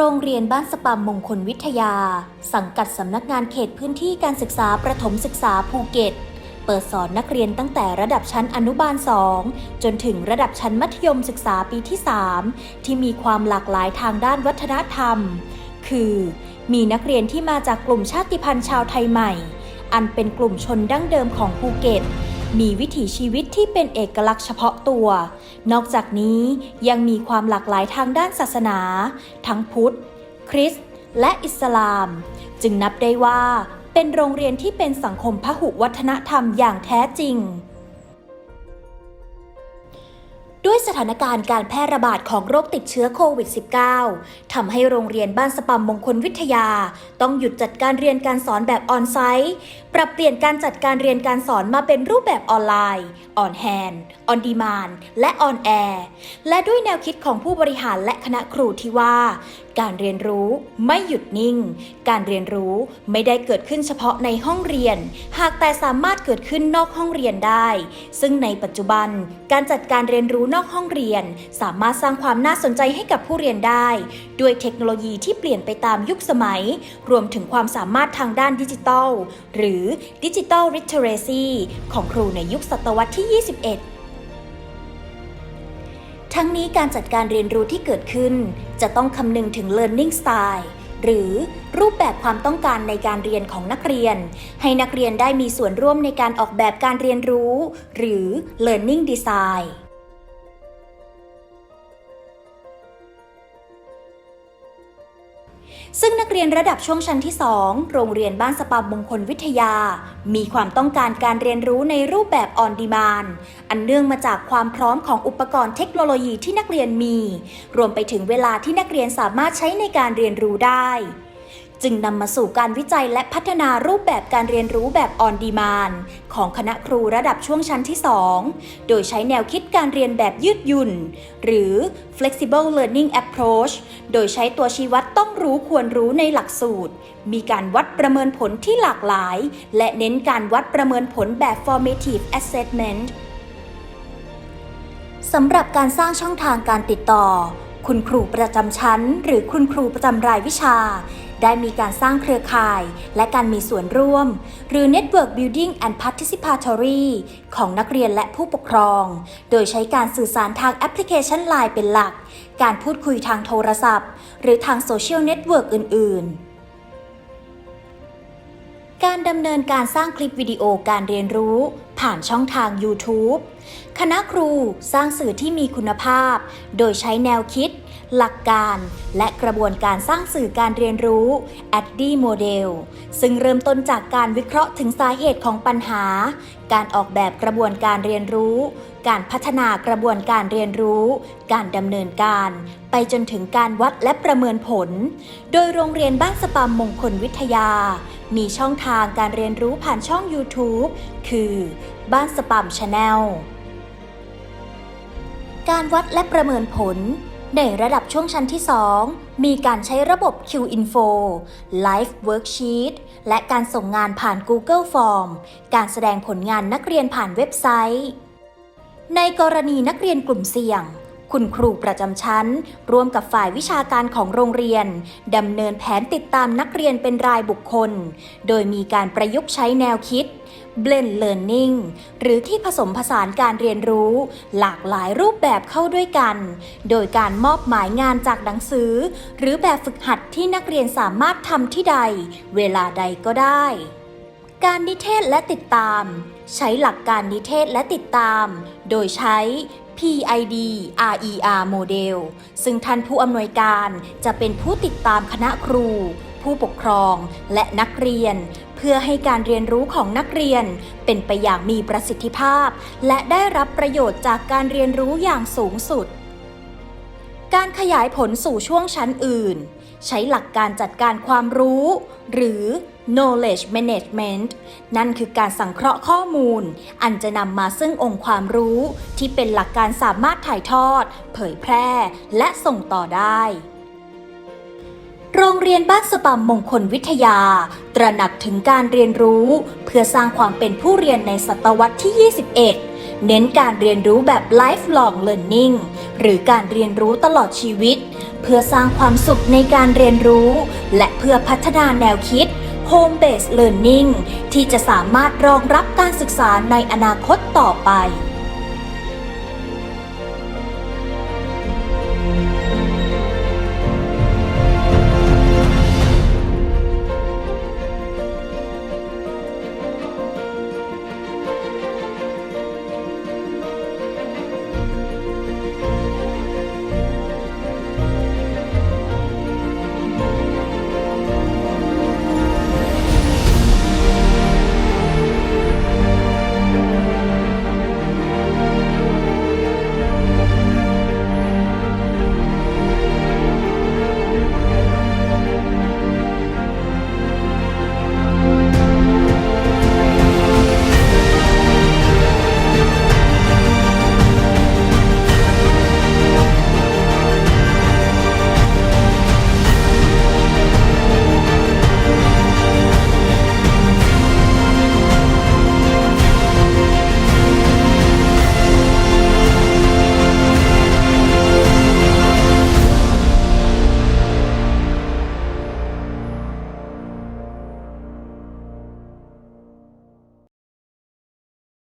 โรงเรียนบ้านสปัมมงคลวิทยา สังกัดสำนักงานเขตพื้นที่การศึกษาประถมศึกษาภูเก็ต เปิดสอนนักเรียนตั้งแต่ระดับชั้นอนุบาล 2 จนถึงระดับชั้นมัธยมศึกษาปีที่ 3 ที่มีความหลากหลายทางด้านวัฒนธรรม คือ มีนักเรียนที่มาจากกลุ่มชาติพันธุ์ชาวไทยใหม่ อันเป็นกลุ่มชนดั้งเดิมของภูเก็ต มีวิถีชีวิตที่เป็นเอกลักษณ์เฉพาะตัว นอกจากนี้ยังมีความหลากหลายทางด้านศาสนา ทั้งพุทธ คริสต์ และอิสลาม จึงนับได้ว่าเป็นโรงเรียนที่เป็นสังคมพหุวัฒนธรรมอย่างแท้จริง ด้วยสถานการณ์การแพร่ระบาดของโรคติดเชื้อโควิด -19 ทำให้โรงเรียนบ้านสปัมมงคลวิทยา ต้องหยุดจัดการเรียนการสอนแบบออนไซต์ ปรับเปลี่ยนการจัดการเรียนการสอนมาเป็นรูปแบบออนไลน์ออนแฮนด์ ออนดีมานและออนแอร์และด้วยแนวคิดของผู้บริหารและคณะครูที่ว่า การเรียนรู้ไม่หยุดนิ่ง การเรียนรู้ไม่ได้เกิดขึ้นเฉพาะในห้องเรียน หากแต่สามารถเกิดขึ้นนอกห้องเรียนได้ ซึ่งในปัจจุบัน การจัดการเรียนรู้นอกห้องเรียน สามารถสร้างความน่าสนใจให้กับผู้เรียนได้ ด้วยเทคโนโลยีที่เปลี่ยนไปตามยุคสมัย รวมถึงความสามารถทางด้านดิจิทัล หรือดิจิทัลริเทเรซีของครูในยุคศตวรรษที่ 21 ทั้งนี้การจัดการเรียนรู้ที่เกิดขึ้น จะต้องคำนึงถึง learning style หรือรูปแบบความต้องการในการเรียนของนักเรียน ให้นักเรียนได้มีส่วนร่วมในการออกแบบการเรียนรู้ หรือ learning design ซึ่งนักเรียนระดับช่วงชั้นที่ 2 โรงเรียนบ้านสปามมงคลวิทยา มีความต้องการการเรียนรู้ในรูปแบบออนดีมานอันเนื่องมาจากความพร้อมของอุปกรณ์เทคโนโลยีที่นักเรียนมี รวมไปถึงเวลาที่นักเรียนสามารถใช้ในการเรียนรู้ได้ จึงนำมาสู่การวิจัยและพัฒนารูปแบบการเรียนรู้แบบออนดีมานของคณะครูระดับช่วงชั้นที่ 2 โดยใช้แนวคิดการเรียนแบบยืดหยุ่น หรือ flexible learning approach โดยใช้ตัวชี้วัดต้องรู้ควรรู้ในหลักสูตร มีการวัดประเมินผลที่หลากหลาย และเน้นการวัดประเมินผลแบบ formative assessment สำหรับการสร้างช่องทางการติดต่อ คุณครูประจำชั้น หรือคุณครูประจำรายวิชา ได้มีการสร้างเครือข่าย และการมีส่วนร่วม หรือ Network Building and Participatory ของนักเรียนและผู้ปกครอง โดยใช้การสื่อสารทางแอปพลิเคชัน Line เป็นหลัก การพูดคุยทางโทรศัพท์ หรือทางโซเชียลเน็ตเวิร์กอื่น ๆการดำเนินการสร้างคลิปวิดีโอการเรียนรู้ ผ่านช่องทาง YouTube คณะครูสร้างสื่อที่มีคุณภาพ โดยใช้แนวคิด หลักการ และกระบวนการสร้างสื่อการเรียนรู้ ADDIE Model ซึ่งเริ่มต้นจากการวิเคราะห์ถึงสาเหตุของปัญหา การออกแบบกระบวนการเรียนรู้ การพัฒนากระบวนการเรียนรู้ การดำเนินการ ไปจนถึงการวัดและประเมินผล โดยโรงเรียนบ้านสปามมงคลวิทยา มีช่องทางการเรียนรู้ผ่านช่อง YouTube คือ บ้านสปามชาแนลการวัดและประเมินผล ในระดับช่วงชั้นที่ 2 มีการใช้ระบบ Q-Info Live Worksheet และการส่งงานผ่าน Google Form การแสดงผลงานนักเรียนผ่านเว็บไซต์ ในกรณีนักเรียนกลุ่มเสี่ยง คุณครูประจำชั้น ร่วมกับฝ่ายวิชาการของโรงเรียนดำเนินแผนติดตามนักเรียนเป็นรายบุคคล โดยมีการประยุกต์ใช้แนวคิด Blend Learning หรือที่ผสมผสานการเรียนรู้ หลากหลายรูปแบบเข้าด้วยกัน โดยการมอบหมายงานจากหนังสือ หรือแบบฝึกหัดที่นักเรียนสามารถทำที่ใด เวลาใดก็ได้ การนิเทศและติดตาม ใช้หลักการนิเทศและติดตาม โดยใช้ PID RER Model ซึ่งท่านผู้อำนวยการจะเป็นผู้ติดตามคณะครู ผู้ปกครองและนักเรียน เพื่อให้การเรียนรู้ของนักเรียน เป็นไปอย่างมีประสิทธิภาพ และได้รับประโยชน์จากการเรียนรู้อย่างสูงสุด การขยายผลสู่ช่วงชั้นอื่น ใช้หลักการจัดการความรู้ หรือ knowledge management นั่นคือการสังเคราะห์ข้อมูล อันจะนำมาซึ่งองค์ความรู้ ที่เป็นหลักการสามารถถ่ายทอด เผยแพร่ และส่งต่อได้ โรงเรียนบ้านสปัมมงคลวิทยา ตระหนักถึงการเรียนรู้ เพื่อสร้างความเป็นผู้เรียนในศตวรรษที่ 21 เน้นการเรียนรู้แบบ lifelong learning หรือการเรียนรู้ตลอดชีวิต เพื่อสร้างความสุขในการเรียนรู้ และเพื่อพัฒนาแนวคิด Home Based Learning ที่จะสามารถรองรับการศึกษาในอนาคตต่อไป